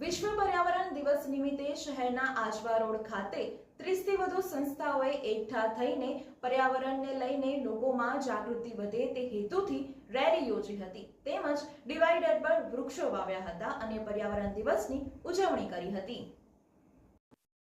વિશ્વ પર્યાવરણ દિવસ નિમિત્તે શહેરના આજવા રોડ ખાતે ત્રીસથી વધુ સંસ્થાઓએ એકઠા થઈને પર્યાવરણને લઈને લોકોમાં જાગૃતિ વધે તે હેતુથી રેલી યોજી હતી. તેમજ ડિવાઈડર પર વૃક્ષો વાવ્યા હતા અને પર્યાવરણ દિવસની ઉજવણી કરી હતી.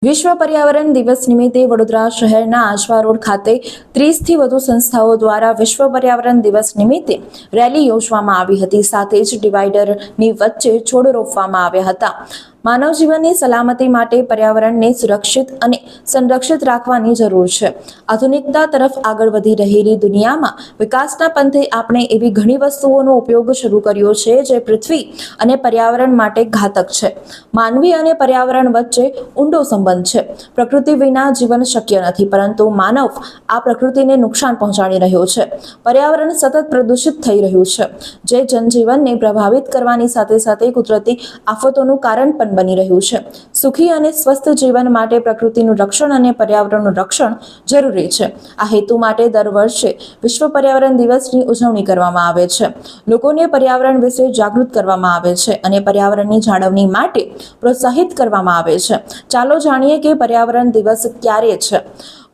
વિશ્વ પર્યાવરણ દિવસ નિમિત્તે વડોદરા શહેરના આજવા રોડ ખાતે ત્રીસથી વધુ સંસ્થાઓ દ્વારા વિશ્વ પર્યાવરણ દિવસ નિમિત્તે રેલી યોજવામાં આવી હતી. સાથે જ ડિવાઈડરની વચ્ચે છોડ રોપવામાં આવ્યા હતા. માનવ જીવનની સલામતી માટે પર્યાવરણને સુરક્ષિત અને સંરક્ષિત રાખવાની જરૂર છે. આધુનિકતા તરફ આગળ વધી રહેલી દુનિયામાં વિકાસના પંથે આપણે એવી ઘણી વસ્તુઓનો ઉપયોગ શરૂ કર્યો છે જે પૃથ્વી અને પર્યાવરણ માટે ઘાતક છે. માનવી અને પર્યાવરણ વચ્ચે ઊંડો સંબંધ છે. પ્રકૃતિ વિના જીવન શક્ય નથી, પરંતુ માનવ આ પ્રકૃતિને નુકસાન પહોંચાડી રહ્યો છે. પર્યાવરણ સતત પ્રદૂષિત થઈ રહ્યું છે. જે જનજીવનને પ્રભાવિત કરવાની સાથે સાથે કુદરતી આફતોનું કારણ પણ બની રહ્યું છે. સુખી અને સ્વસ્થ જીવન માટે પ્રકૃતિનું રક્ષણ અને પર્યાવરણનું રક્ષણ જરૂરી છે. આ હેતુ માટે દર વર્ષે વિશ્વ પર્યાવરણ દિવસની ઉજવણી કરવામાં આવે છે. લોકોને પર્યાવરણ વિશે જાગૃત કરવામાં આવે છે અને પર્યાવરણની જાળવણી માટે પ્રોત્સાહિત કરવામાં આવે છે. ચાલો જાણીએ કે પર્યાવરણ દિવસ ક્યારે છે?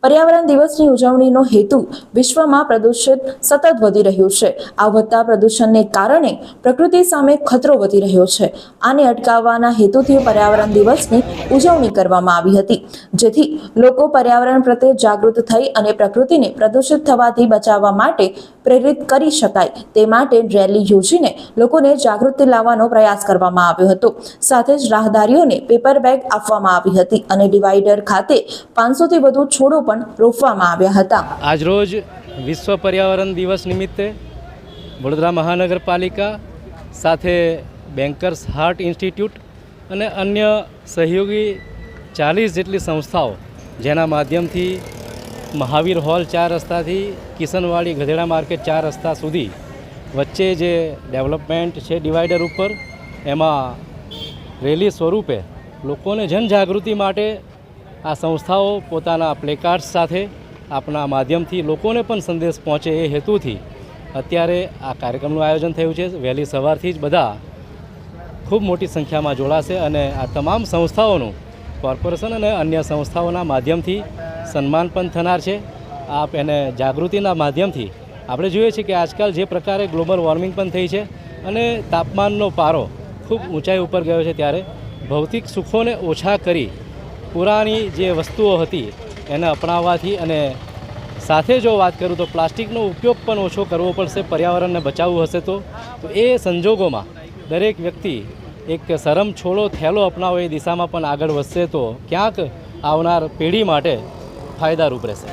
પર્યાવરણ દિવસની ઉજવણીનો હેતુ વિશ્વમાં પ્રદૂષિત સતત વધી રહ્યું છે. આ વધતા પ્રદૂષણને કારણે પ્રકૃતિ સામે ખતરો વધી રહ્યો છે. આને અટકાવવાના હેતુથી પર્યાવરણ દિવસની ઉજવણી કરવામાં આવી હતી. જેથી લોકો પર્યાવરણ પ્રત્યે જાગૃત થઈ અને પ્રકૃતિને પ્રદૂષિત થવાથી બચાવવા માટે પ્રેરિત કરી શકાય. તે માટે રેલી યોજીને લોકોને જાગૃતિ લાવવાનો પ્રયાસ કરવામાં આવ્યો હતો. સાથે જ રાહદારીઓને પેપર બેગ આપવામાં આવી હતી અને ડિવાઈડર ખાતે પાંચસોથી વધુ છોડો પણ રોપવામાં આવ્યા હતા. આજરોજ વિશ્વ પર્યાવરણ દિવસ નિમિત્તે વડોદરા મહાનગરપાલિકા સાથે બેન્કર્સ હાર્ટ ઇન્સ્ટિટ્યૂટ અને અન્ય સહયોગી ચાલીસ જેટલી સંસ્થાઓ જેના માધ્યમથી મહાવીર હોલ ચાર રસ્તાથી કિશનવાડી ગધેડા માર્કેટ ચાર રસ્તા સુધી વચ્ચે જે ડેવલપમેન્ટ છે ડિવાઈડર ઉપર, એમાં રેલી સ્વરૂપે લોકોને જનજાગૃતિ માટે આ સંસ્થાઓ પોતાના પ્લેકાર્ડ્સ સાથે આપણા માધ્યમથી લોકોને પણ સંદેશ પહોંચે એ હેતુથી અત્યારે આ કાર્યક્રમનું આયોજન થયું છે. વહેલી સવારથી જ બધા ખૂબ મોટી સંખ્યામાં જોડાશે અને આ તમામ સંસ્થાઓનું, કોર્પોરેશન અને અન્ય સંસ્થાઓના માધ્યમથી સન્માન પણ થનાર છે. આપ એને જાગૃતિના માધ્યમથી આપણે જોઈએ છીએ કે આજકાલ જે પ્રકારે ગ્લોબલ વોર્મિંગ પણ થઈ છે અને તાપમાનનો પારો ખૂબ ઊંચાઈ ઉપર ગયો છે ત્યારે ભૌતિક સુખોને ઓછા કરી પુરાણી જે વસ્તુઓ હતી એને અપનાવવાથી અને સાથે જો વાત કરું તો પ્લાસ્ટિકનો ઉપયોગ પણ ઓછો કરવો પડશે, પર્યાવરણને બચાવવું હશે તો. તો એ સંજોગોમાં દરેક વ્યક્તિ એક શરમ છોડો, થેલો અપનાવો એ દિશામાં પણ આગળ વધશે તો ક્યાંક આવનાર પેઢી માટે ફાયદારૂપ રહેશે.